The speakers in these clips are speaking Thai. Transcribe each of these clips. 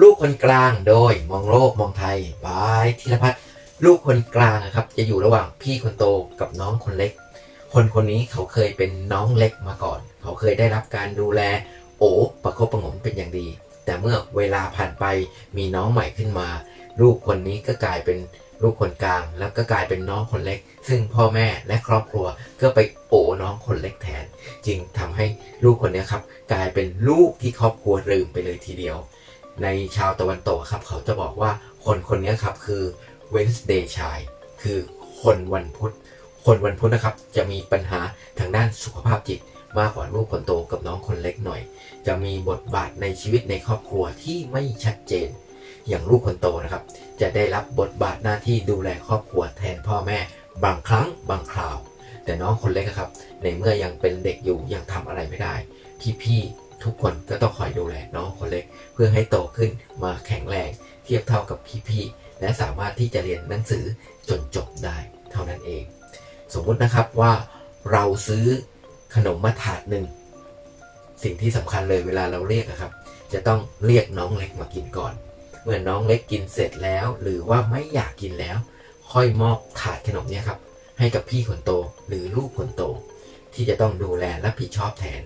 ลูกคนกลางโดยมองโลกมองไทยบายธีรพัฒน์ลูกคนกลางนะครับ จะอยู่ระหว่างพี่คนโตกับน้องคนเล็ก คนคนนี้เขาเคยเป็นน้องเล็กมาก่อน เขาเคยได้รับการดูแล โอ้ประคบประงมเป็นอย่างดี แต่เมื่อเวลาผ่านไปมีน้องใหม่ขึ้นมา ลูกคนนี้ก็กลายเป็นลูกคนกลาง แล้วก็กลายเป็นน้องคนเล็ก ซึ่งพ่อแม่และครอบครัวก็ไปโอ้น้องคนเล็กแทน จึงทำให้ลูกคนนี้ครับ กลายเป็นลูกที่ครอบครัวลืมไปเลยทีเดียว ในชาวตะวันตกครับ เขาจะบอกว่าคนคนนี้ครับคือ Wednesday child คือคนวันพุธ คนวันพุธนะครับ จะมีปัญหาทางด้านสุขภาพจิต มากกว่าลูกคนโตกับน้องคนเล็กหน่อย จะมีบทบาทในชีวิตในครอบครัวที่ไม่ชัดเจน อย่างลูกคนโตนะครับ จะได้รับบทบาทหน้าที่ดูแลครอบครัวแทนพ่อแม่ บางครั้งบางคราว แต่น้องคนเล็กอะครับ ในเมื่อยังเป็นเด็กอยู่ยังทำอะไรไม่ได้ พี่ๆ ทุกคนก็ต้องคอยดูแลน้องคนเล็ก เพื่อให้โตขึ้นมาแข็งแรงเทียบเท่ากับพี่ๆและสามารถที่จะเรียนหนังสือจนจบได้เท่านั้นเอง สมมุตินะครับว่าเราซื้อขนมมาถาดหนึ่งสิ่งที่สำคัญเลยเวลาเราเรียกครับ จะต้องเรียกน้องเล็กมากินก่อน เมื่อน้องเล็กกินเสร็จแล้ว หรือว่าไม่อยากกินแล้ว ค่อยมอบถาดขนมเนี้ยครับ ให้กับพี่คนโตหรือลูกคนโต ที่จะต้องดูแลรับผิดชอบแทน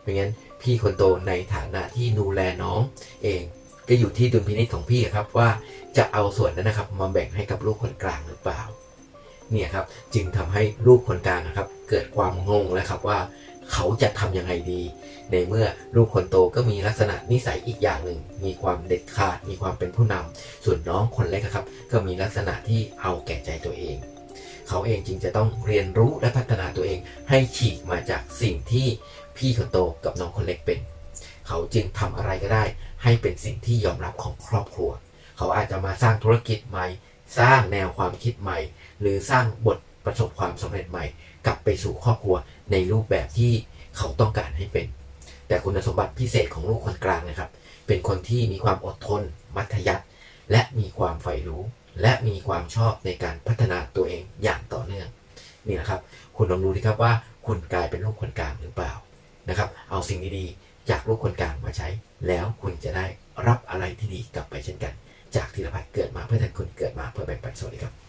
ไม่งั้น พี่คนโตในฐานะที่ดูแลน้องเอง ก็อยู่ที่ดุลพินิจของพี่ครับว่าจะเอาส่วนนั้นนะครับมาแบ่งให้กับลูกคนกลางหรือเปล่าเนี่ยครับจึงทำให้ลูกคนกลางนะครับ เกิดความงงแล้วครับว่าเขาจะทำยังไงดี ในเมื่อลูกคนโตก็มีลักษณะนิสัยอีกอย่างหนึ่ง มีความเด็ดขาด มีความเป็นผู้นำส่วนน้องคนเล็กครับ ก็มีลักษณะที่เอาแก่ใจตัวเอง เขาเองจึงจะต้องเรียนรู้และพัฒนาตัวเองให้ฉีกมาจากสิ่งที่ พี่คนโตกับน้องคนเล็กเป็น เขาจึงทำอะไรก็ได้ ให้เป็นสิ่งที่ยอมรับของครอบครัว เขาอาจจะมาสร้างธุรกิจใหม่ สร้างแนวความคิดใหม่ หรือสร้างบทประสบความสำเร็จใหม่ กลับไปสู่ครอบครัวในรูปแบบที่เขาต้องการให้เป็น แต่คุณสมบัติพิเศษของลูกคนกลางนะครับ เป็นคนที่มีความอดทน มัธยัติและมีความใฝ่รู้ และมีความชอบในการพัฒนาตัวเองอย่างต่อเนื่องนี่แหละครับ คุณลองดูดีครับว่าคุณกลายเป็นลูกคนกลางหรือเปล่า นะครับ เอาสิ่งดีๆ จากลูกคนกลางมาใช้ แล้วคุณจะได้รับอะไรที่ดีกลับไปเช่นกัน จากธีรพัฒน์เกิดมาเพื่อแทนคุณเกิดมาเพื่อแบ่งปันสวัสดีครับ